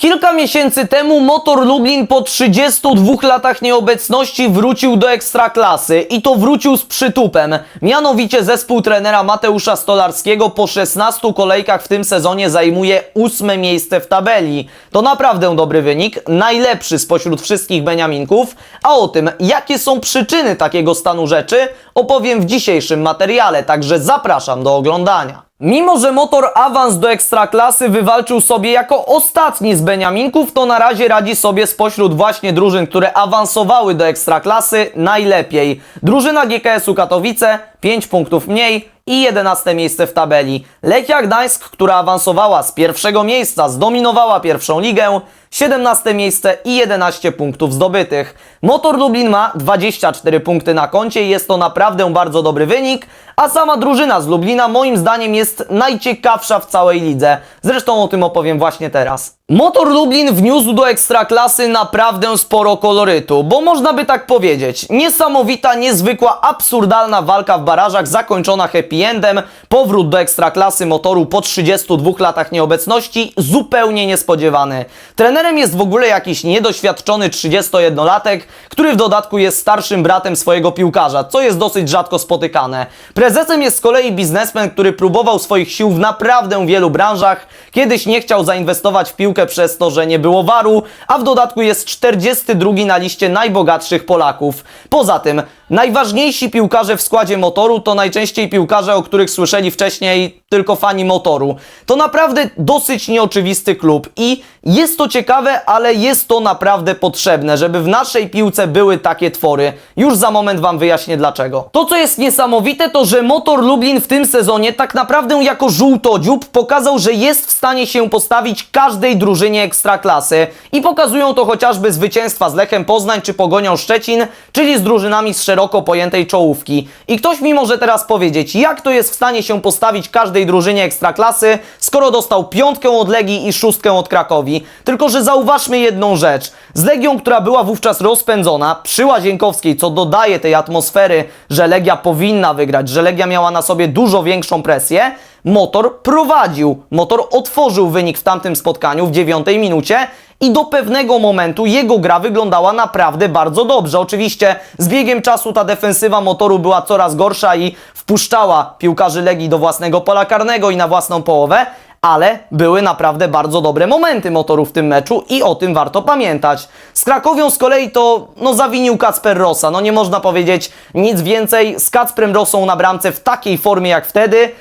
Kilka miesięcy temu Motor Lublin po 32 latach nieobecności wrócił do ekstraklasy i to wrócił z przytupem. Mianowicie zespół trenera Mateusza Stolarskiego po 16 kolejkach w tym sezonie zajmuje ósme miejsce w tabeli. To naprawdę dobry wynik, najlepszy spośród wszystkich Beniaminków, a o tym jakie są przyczyny takiego stanu rzeczy opowiem w dzisiejszym materiale, także zapraszam do oglądania. Mimo, że motor awans do ekstraklasy wywalczył sobie jako ostatni z Beniaminków, to na razie radzi sobie spośród właśnie drużyn, które awansowały do ekstraklasy najlepiej. Drużyna GKS-u Katowice 5 punktów mniej i 11 miejsce w tabeli. Lechia Gdańsk, która awansowała z pierwszego miejsca, zdominowała pierwszą ligę, 17 miejsce i 11 punktów zdobytych. Motor Lublin ma 24 punkty na koncie, jest to naprawdę bardzo dobry wynik, a sama drużyna z Lublina moim zdaniem jest najciekawsza w całej lidze. Zresztą o tym opowiem właśnie teraz. Motor Lublin wniósł do ekstraklasy naprawdę sporo kolorytu, bo można by tak powiedzieć. Niesamowita, niezwykła, absurdalna walka w barażach zakończona happy endem, powrót do ekstraklasy motoru po 32 latach nieobecności, zupełnie niespodziewany. Trenerem jest w ogóle jakiś niedoświadczony 31-latek, który w dodatku jest starszym bratem swojego piłkarza, co jest dosyć rzadko spotykane. Prezesem jest z kolei biznesmen, który próbował swoich sił w naprawdę wielu branżach. Kiedyś nie chciał zainwestować w piłkę przez to, że nie było waru, a w dodatku jest 42 na liście najbogatszych Polaków. Poza tym, najważniejsi piłkarze w składzie motoru to najczęściej piłkarze, o których słyszeli wcześniej tylko fani motoru. To naprawdę dosyć nieoczywisty klub i jest to ciekawe, ale jest to naprawdę potrzebne, żeby w naszej piłce były takie twory. Już za moment Wam wyjaśnię dlaczego. To, co jest niesamowite, to że Motor Lublin w tym sezonie tak naprawdę jako żółtodziób pokazał, że jest w stanie się postawić każdej drużynie ekstraklasy i pokazują to chociażby zwycięstwa z Lechem Poznań czy Pogonią Szczecin, czyli z drużynami z szeroko pojętej czołówki. I ktoś mi może teraz powiedzieć, jak to jest w stanie się postawić każdej drużynie ekstraklasy, skoro dostał piątkę od Legii i szóstkę od Krakowi. Tylko, że zauważmy jedną rzecz. Z Legią, która była wówczas rozpędzona przy Łazienkowskiej, co dodaje tej atmosfery, że Legia powinna wygrać, że Legia miała na sobie dużo większą presję, Motor prowadził. Motor otworzył wynik w tamtym spotkaniu w dziewiątej minucie i do pewnego momentu jego gra wyglądała naprawdę bardzo dobrze. Oczywiście z biegiem czasu ta defensywa motoru była coraz gorsza i wpuszczała piłkarzy Legii do własnego pola karnego i na własną połowę, ale były naprawdę bardzo dobre momenty motoru w tym meczu i o tym warto pamiętać. Z Krakowią z kolei to no zawinił Kacper Rossa. No nie można powiedzieć nic więcej z Kacprem Rossą na bramce w takiej formie jak wtedy.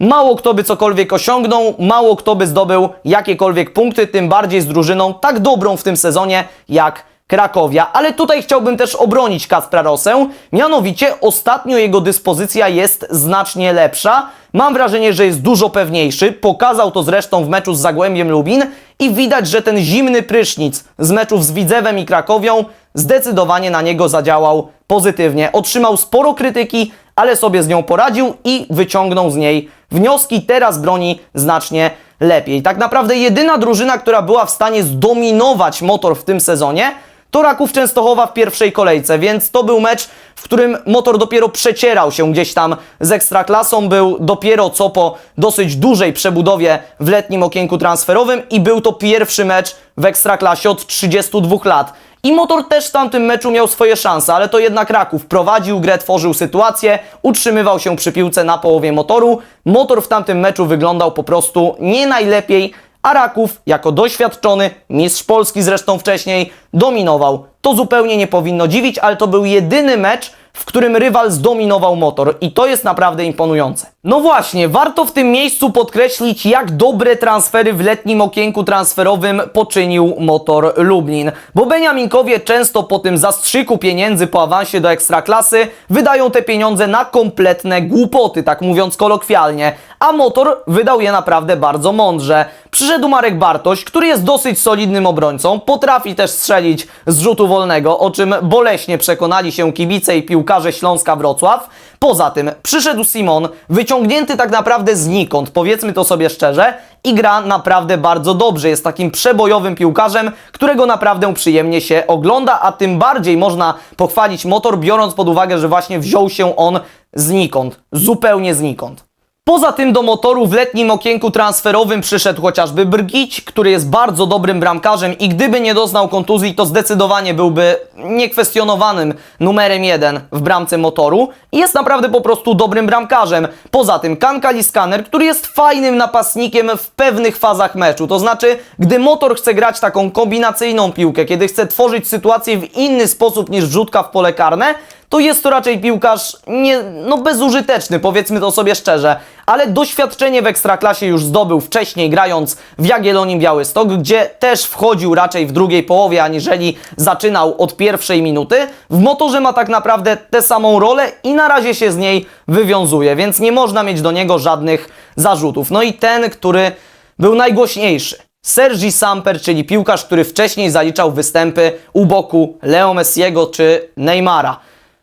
Mało kto by cokolwiek osiągnął, mało kto by zdobył jakiekolwiek punkty, tym bardziej z drużyną tak dobrą w tym sezonie jak Krakowia. Ale tutaj chciałbym też obronić Kacpra Rosę, mianowicie ostatnio jego dyspozycja jest znacznie lepsza. Mam wrażenie, że jest dużo pewniejszy, pokazał to zresztą w meczu z Zagłębiem Lubin i widać, że ten zimny prysznic z meczów z Widzewem i Krakowią zdecydowanie na niego zadziałał pozytywnie. Otrzymał sporo krytyki, ale sobie z nią poradził i wyciągnął z niej wnioski. Teraz broni znacznie lepiej. Tak naprawdę jedyna drużyna, która była w stanie zdominować motor w tym sezonie, to Raków Częstochowa w pierwszej kolejce, więc to był mecz, w którym motor dopiero przecierał się gdzieś tam z ekstraklasą, był dopiero co po dosyć dużej przebudowie w letnim okienku transferowym i był to pierwszy mecz w ekstraklasie od 32 lat. I motor też w tamtym meczu miał swoje szanse, ale to jednak Raków prowadził grę, tworzył sytuację, utrzymywał się przy piłce na połowie motoru. Motor w tamtym meczu wyglądał po prostu nie najlepiej, a Raków, jako doświadczony, mistrz Polski zresztą wcześniej, dominował. To zupełnie nie powinno dziwić, ale to był jedyny mecz, w którym rywal zdominował motor i to jest naprawdę imponujące. No właśnie, warto w tym miejscu podkreślić, jak dobre transfery w letnim okienku transferowym poczynił motor Lublin. Bo Beniaminkowie często po tym zastrzyku pieniędzy po awansie do ekstraklasy wydają te pieniądze na kompletne głupoty, tak mówiąc kolokwialnie. A motor wydał je naprawdę bardzo mądrze. Przyszedł Marek Bartoś, który jest dosyć solidnym obrońcą, potrafi też strzelić z rzutu wolnego, o czym boleśnie przekonali się kibice i piłkarze Śląska Wrocław. Poza tym przyszedł Simon, wyciągnięty tak naprawdę znikąd, powiedzmy to sobie szczerze, i gra naprawdę bardzo dobrze. Jest takim przebojowym piłkarzem, którego naprawdę przyjemnie się ogląda, a tym bardziej można pochwalić motor, biorąc pod uwagę, że właśnie wziął się on znikąd, zupełnie znikąd. Poza tym do motoru w letnim okienku transferowym przyszedł chociażby Brgić, który jest bardzo dobrym bramkarzem i gdyby nie doznał kontuzji, to zdecydowanie byłby niekwestionowanym numerem jeden w bramce motoru i jest naprawdę po prostu dobrym bramkarzem. Poza tym Kanka Liskaner, który jest fajnym napastnikiem w pewnych fazach meczu, to znaczy gdy motor chce grać taką kombinacyjną piłkę, kiedy chce tworzyć sytuację w inny sposób niż wrzutka w pole karne, to jest to raczej piłkarz nie, no bezużyteczny, powiedzmy to sobie szczerze, ale doświadczenie w Ekstraklasie już zdobył wcześniej grając w Jagiellonii Białystok, gdzie też wchodził raczej w drugiej połowie, aniżeli zaczynał od pierwszej minuty. W motorze ma tak naprawdę tę samą rolę i na razie się z niej wywiązuje, więc nie można mieć do niego żadnych zarzutów. No i ten, który był najgłośniejszy. Sergi Samper, czyli piłkarz, który wcześniej zaliczał występy u boku Leo Messiego czy Neymara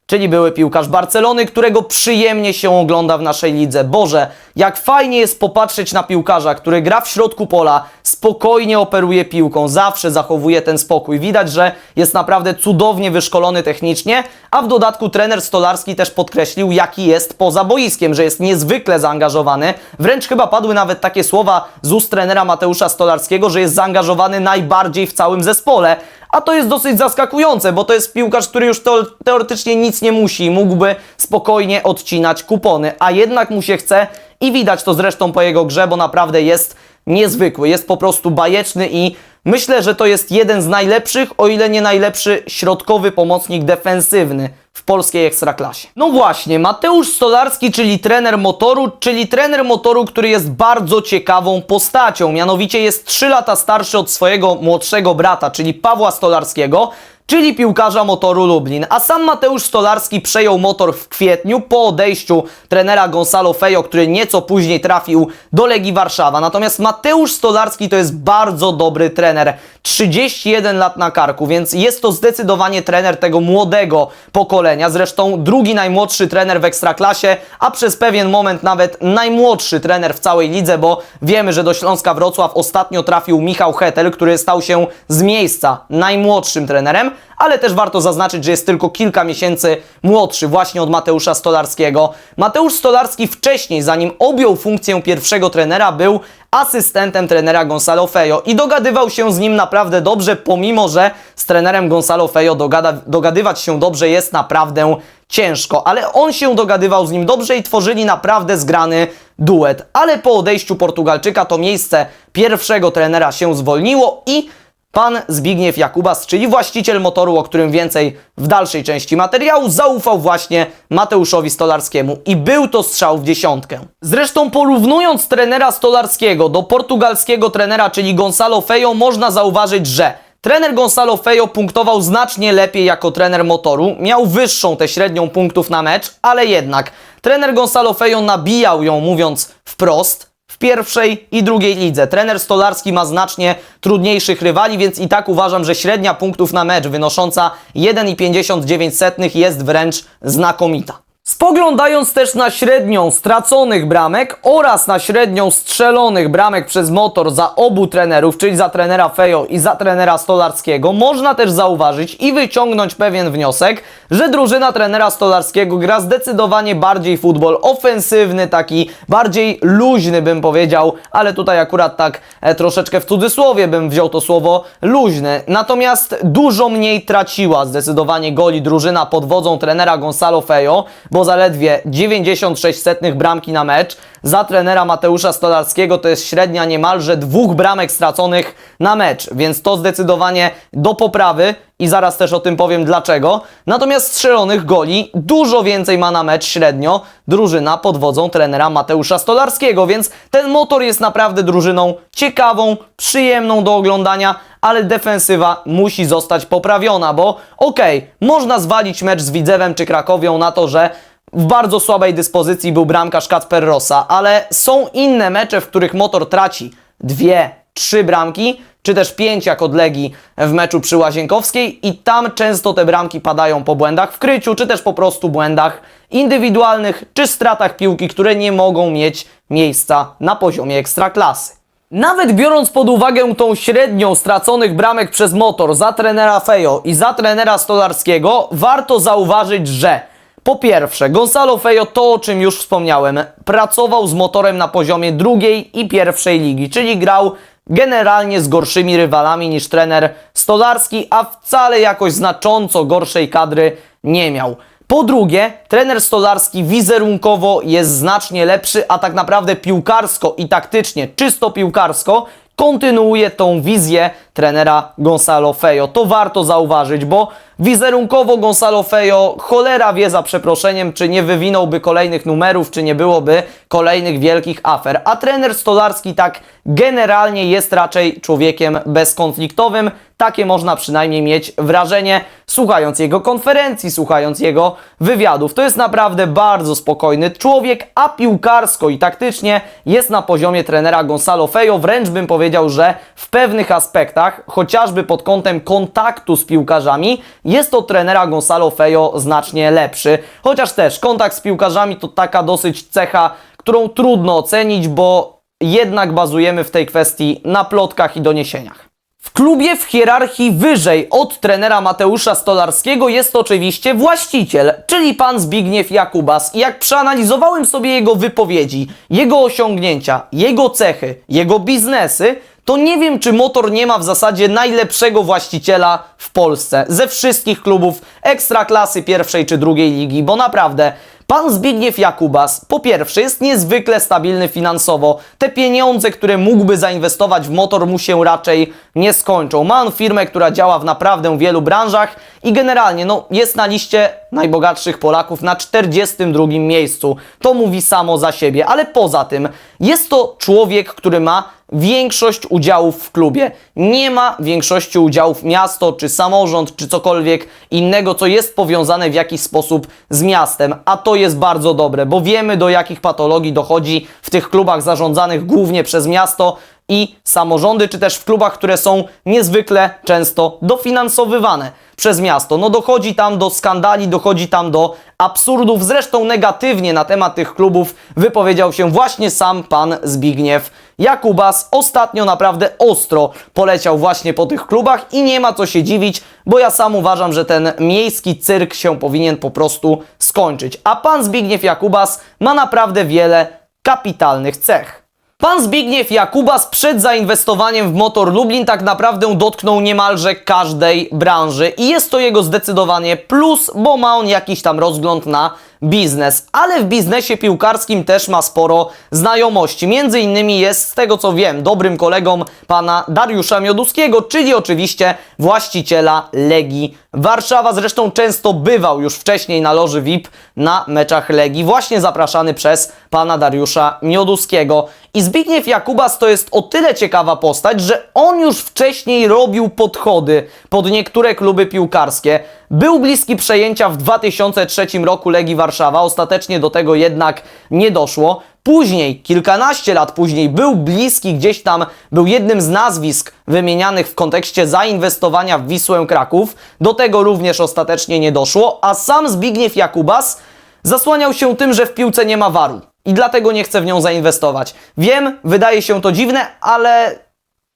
czyli były piłkarz Barcelony, którego przyjemnie się ogląda w naszej lidze. Boże, jak fajnie jest popatrzeć na piłkarza, który gra w środku pola, spokojnie operuje piłką, zawsze zachowuje ten spokój. Widać, że jest naprawdę cudownie wyszkolony technicznie, a w dodatku trener Stolarski też podkreślił, jaki jest poza boiskiem, że jest niezwykle zaangażowany. Wręcz chyba padły nawet takie słowa z ust trenera Mateusza Stolarskiego, że jest zaangażowany najbardziej w całym zespole. A to jest dosyć zaskakujące, bo to jest piłkarz, który już teoretycznie nic nie musi, mógłby spokojnie odcinać kupony, a jednak mu się chce i widać to zresztą po jego grze, bo naprawdę jest niezwykły, jest po prostu bajeczny i myślę, że to jest jeden z najlepszych, o ile nie najlepszy środkowy pomocnik defensywny w polskiej ekstraklasie. No właśnie, Mateusz Stolarski, czyli trener motoru, czyli trener motoru, który jest bardzo ciekawą postacią. Mianowicie jest 3 lata starszy od swojego młodszego brata, czyli Pawła Stolarskiego, czyli piłkarza motoru Lublin. A sam Mateusz Stolarski przejął motor w kwietniu po odejściu trenera Gonzalo Fejo, który nieco później trafił do Legii Warszawa. Natomiast Mateusz Stolarski to jest bardzo dobry trener. 31 lat na karku, więc jest to zdecydowanie trener tego młodego pokolenia. Zresztą drugi najmłodszy trener w Ekstraklasie, a przez pewien moment nawet najmłodszy trener w całej lidze, bo wiemy, że do Śląska Wrocław ostatnio trafił Michał Hetel, który stał się z miejsca najmłodszym trenerem, ale też warto zaznaczyć, że jest tylko kilka miesięcy młodszy właśnie od Mateusza Stolarskiego. Mateusz Stolarski wcześniej, zanim objął funkcję pierwszego trenera, był asystentem trenera Gonzalo Fejo i dogadywał się z nim naprawdę dobrze, pomimo że z trenerem Gonzalo Fejo dogada, dogadywać się dobrze jest naprawdę ciężko, ale on się dogadywał z nim dobrze i tworzyli naprawdę zgrany duet. Ale po odejściu Portugalczyka to miejsce pierwszego trenera się zwolniło i Pan Zbigniew Jakubas, czyli właściciel motoru, o którym więcej w dalszej części materiału, zaufał właśnie Mateuszowi Stolarskiemu i był to strzał w dziesiątkę. Zresztą porównując trenera Stolarskiego do portugalskiego trenera, czyli Gonzalo Fejo, można zauważyć, że Trener Gonzalo Fejo punktował znacznie lepiej jako trener motoru, miał wyższą tę średnią punktów na mecz, ale jednak trener Gonzalo Fejo nabijał ją, mówiąc wprost, w pierwszej i drugiej lidze. Trener Stolarski ma znacznie trudniejszych rywali, więc i tak uważam, że średnia punktów na mecz wynosząca 1,59 jest wręcz znakomita. Spoglądając też na średnią straconych bramek oraz na średnią strzelonych bramek przez motor za obu trenerów, czyli za trenera Fejo i za trenera Stolarskiego, można też zauważyć i wyciągnąć pewien wniosek, że drużyna trenera Stolarskiego gra zdecydowanie bardziej futbol ofensywny, taki bardziej luźny bym powiedział, ale tutaj akurat tak e, troszeczkę w cudzysłowie bym wziął to słowo luźny. Natomiast dużo mniej traciła zdecydowanie goli drużyna pod wodzą trenera Gonzalo Fejo, bo zaledwie 96 setnych bramki na mecz. Za trenera Mateusza Stolarskiego to jest średnia niemalże dwóch bramek straconych na mecz, więc to zdecydowanie do poprawy i zaraz też o tym powiem dlaczego. Natomiast strzelonych goli dużo więcej ma na mecz średnio drużyna pod wodzą trenera Mateusza Stolarskiego, więc ten motor jest naprawdę drużyną ciekawą, przyjemną do oglądania, ale defensywa musi zostać poprawiona, bo okej, okay, można zwalić mecz z Widzewem czy Krakowią na to, że w bardzo słabej dyspozycji był bramkarz Kacper Rossa, ale są inne mecze, w których motor traci dwie, trzy bramki, czy też pięć jak od Legii w meczu przy Łazienkowskiej i tam często te bramki padają po błędach w kryciu, czy też po prostu błędach indywidualnych, czy stratach piłki, które nie mogą mieć miejsca na poziomie ekstraklasy. Nawet biorąc pod uwagę tą średnią straconych bramek przez motor za trenera Fejo i za trenera Stolarskiego, warto zauważyć, że Po pierwsze, Gonzalo Fejo to, o czym już wspomniałem, pracował z motorem na poziomie drugiej i pierwszej ligi, czyli grał generalnie z gorszymi rywalami niż trener Stolarski, a wcale jakoś znacząco gorszej kadry nie miał. Po drugie, trener Stolarski wizerunkowo jest znacznie lepszy, a tak naprawdę piłkarsko i taktycznie, czysto piłkarsko, kontynuuje tą wizję trenera Gonzalo Fejo. To warto zauważyć, bo wizerunkowo Gonzalo Fejo cholera wie za przeproszeniem, czy nie wywinąłby kolejnych numerów, czy nie byłoby kolejnych wielkich afer. A trener Stolarski tak generalnie jest raczej człowiekiem bezkonfliktowym. Takie można przynajmniej mieć wrażenie, słuchając jego konferencji, słuchając jego wywiadów. To jest naprawdę bardzo spokojny człowiek, a piłkarsko i taktycznie jest na poziomie trenera Gonzalo Fejo. Wręcz bym powiedział, że w pewnych aspektach, chociażby pod kątem kontaktu z piłkarzami, jest to trenera Gonzalo Fejo znacznie lepszy. Chociaż też kontakt z piłkarzami to taka dosyć cecha, którą trudno ocenić, bo jednak bazujemy w tej kwestii na plotkach i doniesieniach. W klubie w hierarchii wyżej od trenera Mateusza Stolarskiego jest oczywiście właściciel, czyli pan Zbigniew Jakubas. I jak przeanalizowałem sobie jego wypowiedzi, jego osiągnięcia, jego cechy, jego biznesy, to nie wiem, czy motor nie ma w zasadzie najlepszego właściciela w Polsce ze wszystkich klubów ekstraklasy pierwszej czy drugiej ligi, bo naprawdę Pan Zbigniew Jakubas, po pierwsze, jest niezwykle stabilny finansowo. Te pieniądze, które mógłby zainwestować w motor, mu się raczej nie skończą. Ma on firmę, która działa w naprawdę wielu branżach i generalnie no, jest na liście najbogatszych Polaków na 42 miejscu. To mówi samo za siebie, ale poza tym jest to człowiek, który ma większość udziałów w klubie. Nie ma większości udziałów miasto, czy samorząd, czy cokolwiek innego, co jest powiązane w jakiś sposób z miastem. A to jest bardzo dobre, bo wiemy do jakich patologii dochodzi w tych klubach zarządzanych głównie przez miasto i samorządy, czy też w klubach, które są niezwykle często dofinansowywane przez miasto. No dochodzi tam do skandali, dochodzi tam do absurdów. Zresztą negatywnie na temat tych klubów wypowiedział się właśnie sam pan Zbigniew Jakubas. Ostatnio naprawdę ostro poleciał właśnie po tych klubach i nie ma co się dziwić, bo ja sam uważam, że ten miejski cyrk się powinien po prostu skończyć. A pan Zbigniew Jakubas ma naprawdę wiele kapitalnych cech. Pan Zbigniew Jakubas przed zainwestowaniem w Motor Lublin tak naprawdę dotknął niemalże każdej branży i jest to jego zdecydowanie plus, bo ma on jakiś tam rozgląd na biznes, ale w biznesie piłkarskim też ma sporo znajomości. Między innymi jest, z tego co wiem, dobrym kolegą pana Dariusza Mioduskiego, czyli oczywiście właściciela Legii Warszawa. Zresztą często bywał już wcześniej na loży VIP na meczach Legii, właśnie zapraszany przez pana Dariusza Mioduskiego. I Zbigniew Jakubas to jest o tyle ciekawa postać, że on już wcześniej robił podchody pod niektóre kluby piłkarskie. Był bliski przejęcia w 2003 roku Legii Warszawa, ostatecznie do tego jednak nie doszło. Później, kilkanaście lat później, był bliski gdzieś tam, był jednym z nazwisk wymienianych w kontekście zainwestowania w Wisłę Kraków. Do tego również ostatecznie nie doszło, a sam Zbigniew Jakubas zasłaniał się tym, że w piłce nie ma waru i dlatego nie chce w nią zainwestować. Wiem, wydaje się to dziwne, ale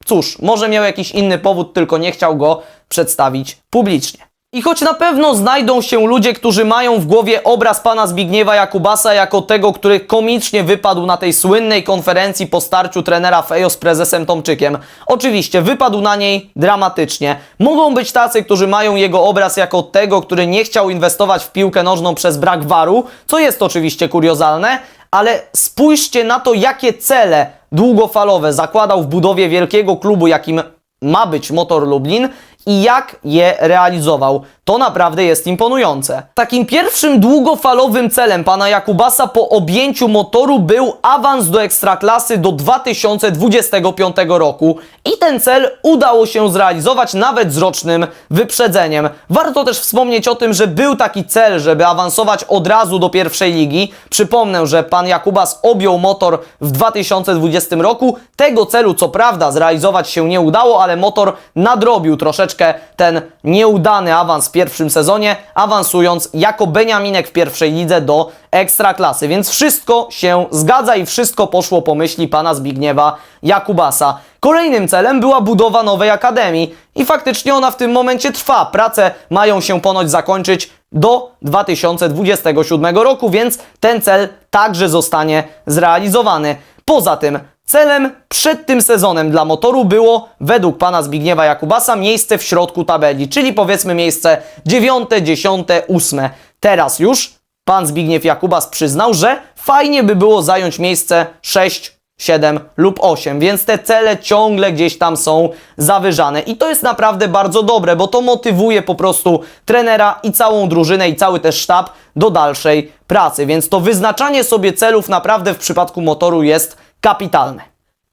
cóż, może miał jakiś inny powód, tylko nie chciał go przedstawić publicznie. I choć na pewno znajdą się ludzie, którzy mają w głowie obraz pana Zbigniewa Jakubasa jako tego, który komicznie wypadł na tej słynnej konferencji po starciu trenera Fejo z prezesem Tomczykiem. Oczywiście wypadł na niej dramatycznie. Mogą być tacy, którzy mają jego obraz jako tego, który nie chciał inwestować w piłkę nożną przez brak waru, co jest oczywiście kuriozalne, ale spójrzcie na to, jakie cele długofalowe zakładał w budowie wielkiego klubu, jakim ma być Motor Lublin i jak je realizował. To naprawdę jest imponujące. Takim pierwszym długofalowym celem pana Jakubasa po objęciu motoru był awans do ekstraklasy do 2025 roku i ten cel udało się zrealizować nawet z rocznym wyprzedzeniem. Warto też wspomnieć o tym, że był taki cel, żeby awansować od razu do pierwszej ligi. Przypomnę, że pan Jakubas objął motor w 2020 roku. Tego celu co prawda zrealizować się nie udało, ale motor nadrobił troszeczkę ten nieudany awans w pierwszym sezonie, awansując jako Beniaminek w pierwszej lidze do ekstraklasy. Więc wszystko się zgadza i wszystko poszło po myśli pana Zbigniewa Jakubasa. Kolejnym celem była budowa nowej akademii i faktycznie ona w tym momencie trwa. Prace mają się ponoć zakończyć do 2027 roku, więc ten cel także zostanie zrealizowany. Poza tym celem przed tym sezonem dla motoru było według pana Zbigniewa Jakubasa miejsce w środku tabeli, czyli powiedzmy miejsce 9, 10, 8. Teraz już pan Zbigniew Jakubas przyznał, że fajnie by było zająć miejsce 6, 7 lub 8, więc te cele ciągle gdzieś tam są zawyżane i to jest naprawdę bardzo dobre, bo to motywuje po prostu trenera i całą drużynę i cały też sztab do dalszej pracy, więc to wyznaczanie sobie celów naprawdę w przypadku motoru jest kapitalne.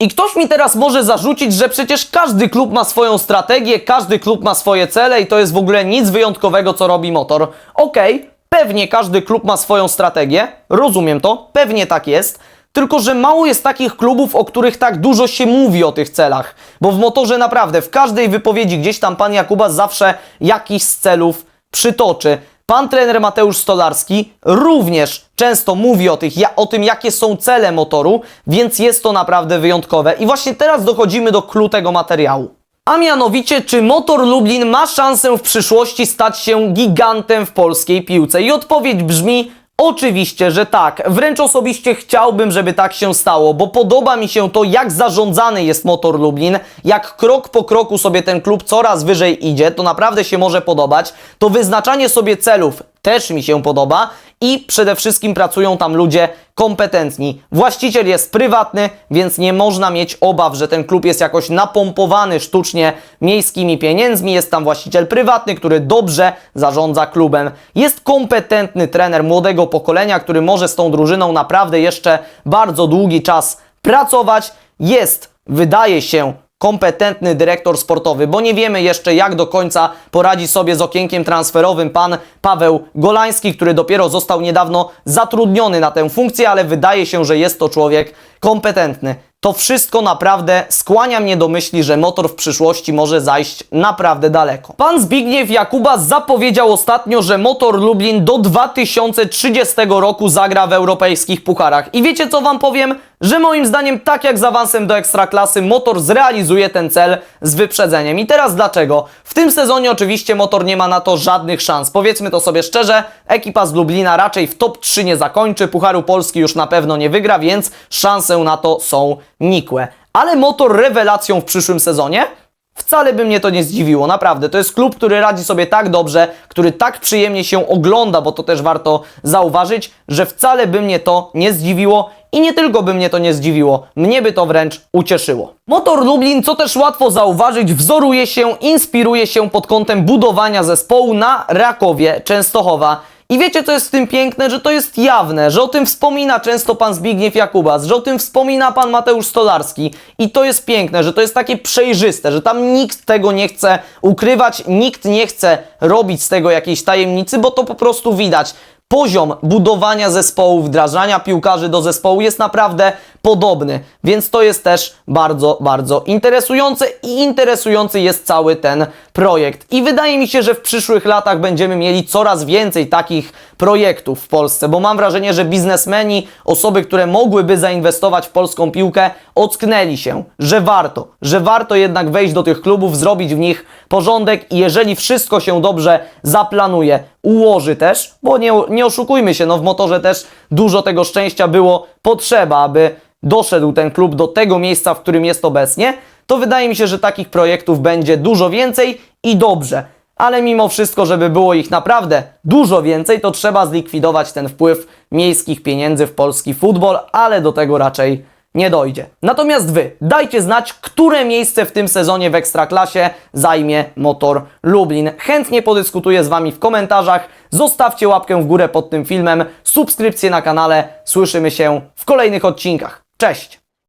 I ktoś mi teraz może zarzucić, że przecież każdy klub ma swoją strategię, każdy klub ma swoje cele i to jest w ogóle nic wyjątkowego, co robi motor. Okej, pewnie każdy klub ma swoją strategię, rozumiem to, pewnie tak jest, tylko że mało jest takich klubów, o których tak dużo się mówi o tych celach. Bo w motorze naprawdę w każdej wypowiedzi gdzieś tam pan Jakubas zawsze jakiś z celów przytoczy. Pan trener Mateusz Stolarski również często mówi o, tych, o tym, jakie są cele motoru, więc jest to naprawdę wyjątkowe. I właśnie teraz dochodzimy do clou tego materiału. A mianowicie, czy Motor Lublin ma szansę w przyszłości stać się gigantem w polskiej piłce? I odpowiedź brzmi Oczywiście, że tak. Wręcz osobiście chciałbym, żeby tak się stało, bo podoba mi się to, jak zarządzany jest Motor Lublin, jak krok po kroku sobie ten klub coraz wyżej idzie, to naprawdę się może podobać. To wyznaczanie sobie celów też mi się podoba i przede wszystkim pracują tam ludzie kompetentni. Właściciel jest prywatny, więc nie można mieć obaw, że ten klub jest jakoś napompowany sztucznie miejskimi pieniędzmi. Jest tam właściciel prywatny, który dobrze zarządza klubem. Jest kompetentny trener młodego pokolenia, który może z tą drużyną naprawdę jeszcze bardzo długi czas pracować. Jest, wydaje się, kompetentny dyrektor sportowy, bo nie wiemy jeszcze jak do końca poradzi sobie z okienkiem transferowym pan Paweł Golański, który dopiero został niedawno zatrudniony na tę funkcję, ale wydaje się, że jest to człowiek kompetentny. To wszystko naprawdę skłania mnie do myśli, że motor w przyszłości może zajść naprawdę daleko. Pan Zbigniew Jakuba zapowiedział ostatnio, że motor Lublin do 2030 roku zagra w europejskich pucharach. I wiecie co wam powiem? Że moim zdaniem, tak jak z awansem do ekstraklasy, motor zrealizuje ten cel z wyprzedzeniem. I teraz dlaczego? W tym sezonie oczywiście motor nie ma na to żadnych szans. Powiedzmy to sobie szczerze, ekipa z Lublina raczej w top 3 nie zakończy, Pucharu Polski już na pewno nie wygra, więc szanse na to są nikłe. Ale motor rewelacją w przyszłym sezonie? Wcale by mnie to nie zdziwiło, naprawdę. To jest klub, który radzi sobie tak dobrze, który tak przyjemnie się ogląda, bo to też warto zauważyć, że wcale by mnie to nie zdziwiło i nie tylko by mnie to nie zdziwiło, mnie by to wręcz ucieszyło. Motor Lublin, co też łatwo zauważyć, wzoruje się, inspiruje się pod kątem budowania zespołu na Rakowie Częstochowa. I wiecie, co jest w tym piękne? Że to jest jawne, że o tym wspomina często pan Zbigniew Jakubas, że o tym wspomina pan Mateusz Stolarski. I to jest piękne, że to jest takie przejrzyste, że tam nikt tego nie chce ukrywać, nikt nie chce robić z tego jakiejś tajemnicy, bo to po prostu widać. Poziom budowania zespołu, wdrażania piłkarzy do zespołu jest naprawdę podobny, więc to jest też bardzo, bardzo interesujące i interesujący jest cały ten projekt. I wydaje mi się, że w przyszłych latach będziemy mieli coraz więcej takich projektów w Polsce, bo mam wrażenie, że biznesmeni, osoby, które mogłyby zainwestować w polską piłkę, ocknęli się, że warto, że warto jednak wejść do tych klubów, zrobić w nich porządek i jeżeli wszystko się dobrze zaplanuje, ułoży też, bo nie, nie oszukujmy się, no w motorze też dużo tego szczęścia było potrzeba, aby doszedł ten klub do tego miejsca, w którym jest obecnie, to wydaje mi się, że takich projektów będzie dużo więcej i dobrze. Ale mimo wszystko, żeby było ich naprawdę dużo więcej, to trzeba zlikwidować ten wpływ miejskich pieniędzy w polski futbol, ale do tego raczej nie dojdzie. Natomiast Wy dajcie znać, które miejsce w tym sezonie w Ekstraklasie zajmie Motor Lublin. Chętnie podyskutuję z Wami w komentarzach. Zostawcie łapkę w górę pod tym filmem, subskrypcję na kanale. Słyszymy się w kolejnych odcinkach. Cześć!